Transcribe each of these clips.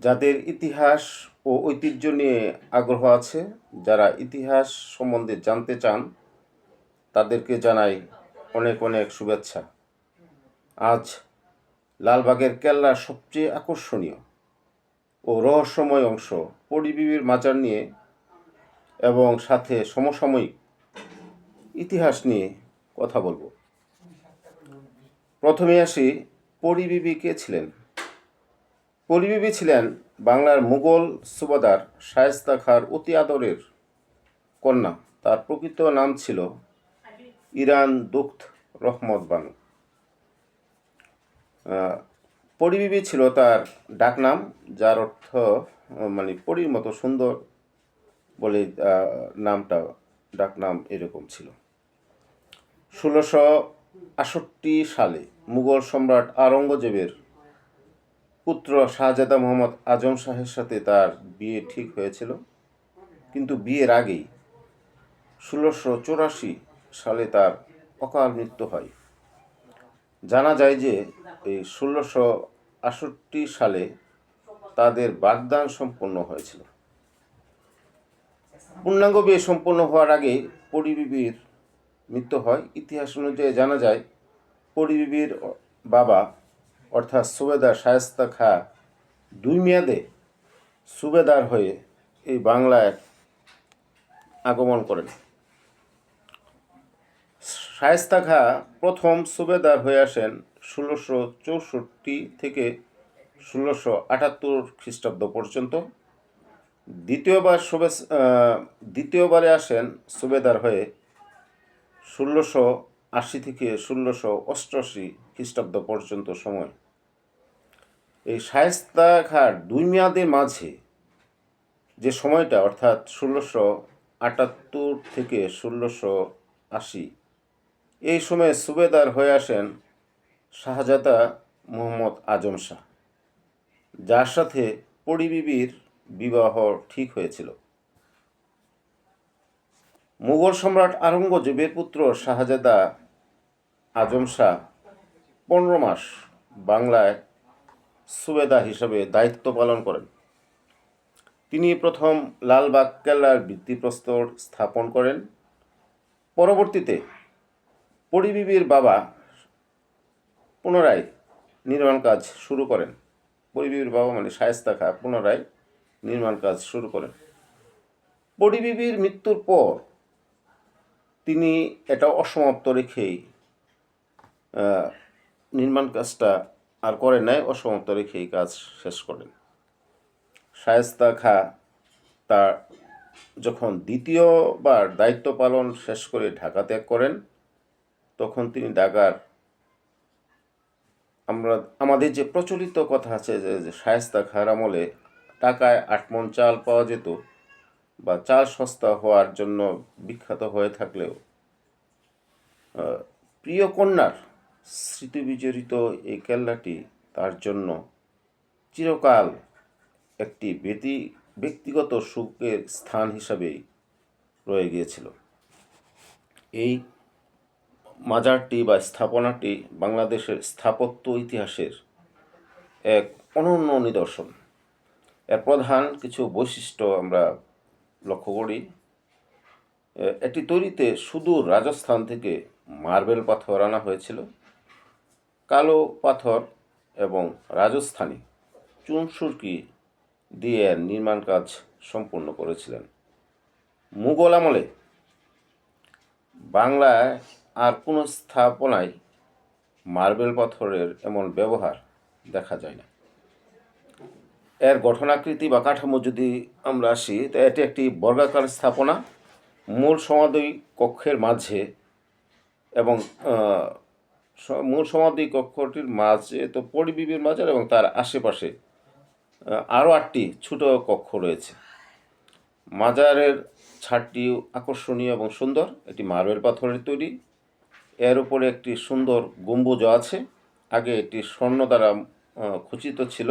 যাদের ইতিহাস ও ঐতিহ্য নিয়ে আগ্রহ আছে, যারা ইতিহাস সম্বন্ধে জানতে চান, তাদেরকে জানাই অনেক অনেক শুভেচ্ছা। আজ লালবাগের কেল্লার সবচেয়ে আকর্ষণীয় ও রহস্যময় অংশ পরিবিবির মাজার নিয়ে এবং সাথে সমসাময়িক ইতিহাস নিয়ে কথা বলব। প্রথমে আসি পরিবিবি কে ছিলেন? পরিবিবি ছিলেন বাংলার মুঘল সুবাদার শায়েস্তা খাঁর অতি আদরের কন্যা। তার প্রকৃত নাম ছিল ইরান দুঃখ রহমত বানু। পরিবিবি ছিল তার ডাকনাম, যার অর্থ মানে পরীর মতো সুন্দর বলে নামটা, ডাকনাম এরকম ছিল। ষোলোশো আষট্টি সালে মুঘল সম্রাট আওরঙ্গজেবের পুত্র শাহজাদা মোহাম্মদ আজম শাহের সাথে তার বিয়ে ঠিক হয়েছিল। কিন্তু বিয়ের আগেই ষোলোশো চৌরাশি সালে তার অকাল মৃত্যু হয়। জানা যায় যে এই ষোলোশো আষট্টি সালে তাদের বাগদান সম্পন্ন হয়েছিল। পূর্ণাঙ্গ বিয়ে সম্পন্ন হওয়ার আগে পরিবিবির মৃত্যু হয়। ইতিহাস অনুযায়ী জানা যায় পরিবিবির বাবা অর্থাৎ সুবেদার শায়েস্তা খা দুই মেয়াদে সুবেদার হয়ে এই বাংলায় আগমন করেন। শায়েস্তা খা প্রথম সুবেদার হয়ে আসেন ষোলোশো চৌষট্টি থেকে ষোলোশো আটাত্তর খ্রিস্টাব্দ পর্যন্ত। দ্বিতীয়বার দ্বিতীয়বারে আসেন সুবেদার হয়ে ষোলোশো আশি থেকে ষোলোশো অষ্টআশি খ্রিস্টাব্দ পর্যন্ত সময়। এই শায়েস্তা খার দুই মেয়াদের মাঝে যে সময়টা, অর্থাৎ ষোলোশো আটাত্তর থেকে ষোলোশো আশি, এই সময়ে সুবেদার হয়ে আসেন শাহজাদা মোহাম্মদ আজম শাহ, যার সাথে পরিবিবির বিবাহ ঠিক হয়েছিল। মুঘল সম্রাট আওরঙ্গজেবের পুত্র শাহজাদা আজম শাহ পনেরো মাস বাংলায় সুবেদা হিসাবে দায়িত্ব পালন করেন। তিনি প্রথম লালবাগ কেল্লার ভিত্তিপ্রস্তর স্থাপন করেন। পরবর্তীতে পরিবিবির বাবা পুনরায় নির্মাণ কাজ শুরু করেন। পরিবিবির বাবা মানে শায়েস্তা খা পুনরায় নির্মাণ কাজ শুরু করেন। পরিবিবির মৃত্যুর পর তিনি এটা অসমাপ্ত রেখেই নির্মাণ কাজটা আর করেন নাই, অসমাপ্ত রেখেই কাজ শেষ করেন। শায়েস্তা খা তার যখন দ্বিতীয়বার দায়িত্ব পালন শেষ করে ঢাকা ত্যাগ করেন, তখন তিনি ঢাকার আমরা, আমাদের যে প্রচলিত কথা আছে যে শায়েস্তা খার আমলে টাকায় আট মন চাল পাওয়া যেত বা চাল সস্তা হওয়ার জন্য বিখ্যাত হয়ে থাকলেও প্রিয় কন্যার স্মৃতিবিজড়িত এই কেল্লাটি তার জন্য চিরকাল একটি ব্যতি, ব্যক্তিগত সুখের স্থান হিসাবেই রয়ে গিয়েছিল। এই মাজারটি বা স্থাপনাটি বাংলাদেশের স্থাপত্য ইতিহাসের এক অনন্য নিদর্শন। এর প্রধান কিছু বৈশিষ্ট্য আমরা লক্ষ্য করি এটি তৈরিতে সুদূর রাজস্থান থেকে মার্বেল পাথর আনা হয়েছিল, কালো পাথর এবং রাজস্থানী চুনসুরকি দিয়ে নির্মাণ কাজ সম্পূর্ণ করেছিলেন। মুঘল আমলে বাংলায় আর কোনো স্থাপনায় মার্বেল পাথরের এমন ব্যবহার দেখা যায় না। এর গঠনাকৃতি বা কাঠামো যদি আমরা আসি, তো এটি একটি বর্গাকার স্থাপনা। মূল সমাধি কক্ষের মাঝে এবং মূল সমাধি কক্ষটির মাঝে, তো পরিবিবির মাঝে এবং তার আশেপাশে আরও আটটি ছোট কক্ষ রয়েছে। মাজারের ছাদটি আকর্ষণীয় এবং সুন্দর। এটি মার্বেল পাথরের তৈরি। এর উপরে একটি সুন্দর গম্বুজ আছে। আগে এটি স্বর্ণ দ্বারা খচিত ছিল।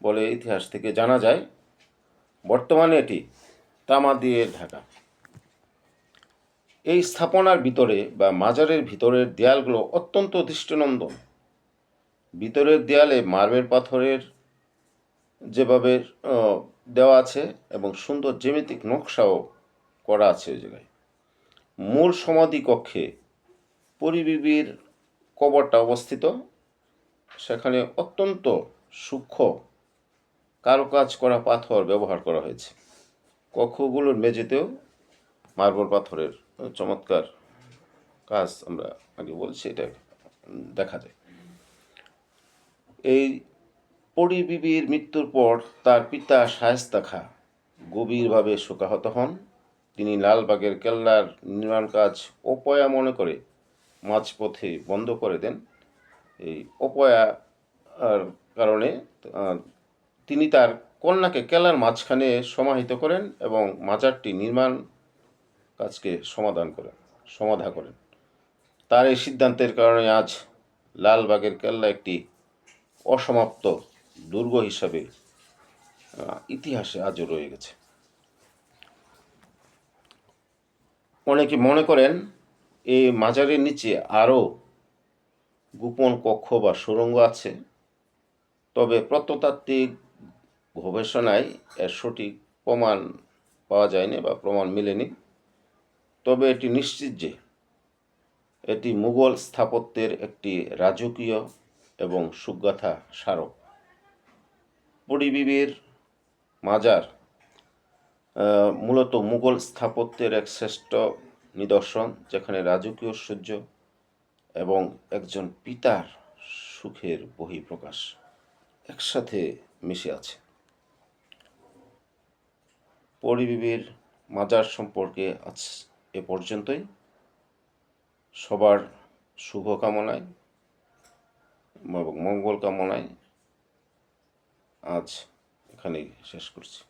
বলে ইতিহাস থেকে জানা যায়, বর্তমানে এটি তামা দিয়ে ঢাকা। এই স্থাপনার ভিতরে বা মাজারের ভিতরের দেয়ালগুলো অত্যন্ত দৃষ্টিনন্দন। ভিতরের দেয়ালে মার্বেল পাথরের যেভাবে দেওয়া আছে এবং সুন্দর জ্যামিতিক নকশাও করা আছে ওই জায়গায়। মূল সমাধি কক্ষে পরিবিবির কবরটা অবস্থিত। সেখানে অত্যন্ত সূক্ষ্ম কারুকাজ করা পাথর ব্যবহার করা হয়েছে। কক্ষগুলোর মেঝেতেও মার্বল পাথরের চমৎকার কাজ আমরা আগে বলছি, এটা দেখা যায়। এই পরি বিবির মৃত্যুর পর তার পিতা শায়েস্তা খা গভীরভাবে শোকাহত হন। তিনি লালবাগের কেল্লার নির্মাণ কাজ অপয়া মনে করে মাঝপথে বন্ধ করে দেন। এই অপয়া কারণে তিনি তার কন্যাকে কেলার মাঝখানে সমাহিত করেন এবং মাজারটি নির্মাণ কাজকে সমাধান করেন, সমাধা করেন। তার এই সিদ্ধান্তের কারণে আজ লালবাগের কেল্লা একটি অসমাপ্ত দুর্গ হিসাবে ইতিহাসে আজও রয়ে গেছে। অনেকে মনে করেন এই মাজারের নিচে আরও গোপন কক্ষ বা সুড়ঙ্গ আছে, তবে প্রত্নতাত্ত্বিক গবেষণায় এর সঠিক প্রমাণ পাওয়া যায়নি বা প্রমাণ মেলেনি। তবে এটি নিশ্চিত যে এটি মুঘল স্থাপত্যের একটি রাজকীয় এবং সুগাথা স্মারক। পরিবিবির মাজার মূলত মুঘল স্থাপত্যের এক শ্রেষ্ঠ নিদর্শন, যেখানে রাজকীয় সূর্য এবং একজন পিতার সুখের বহিঃপ্রকাশ একসাথে মিশে আছে। পরিবিবির মাজার সম্পর্কে আজ এ পর্যন্তই। সবার শুভ কামনায়, এবং মঙ্গল কামনায় আজ এখানেই শেষ করছি।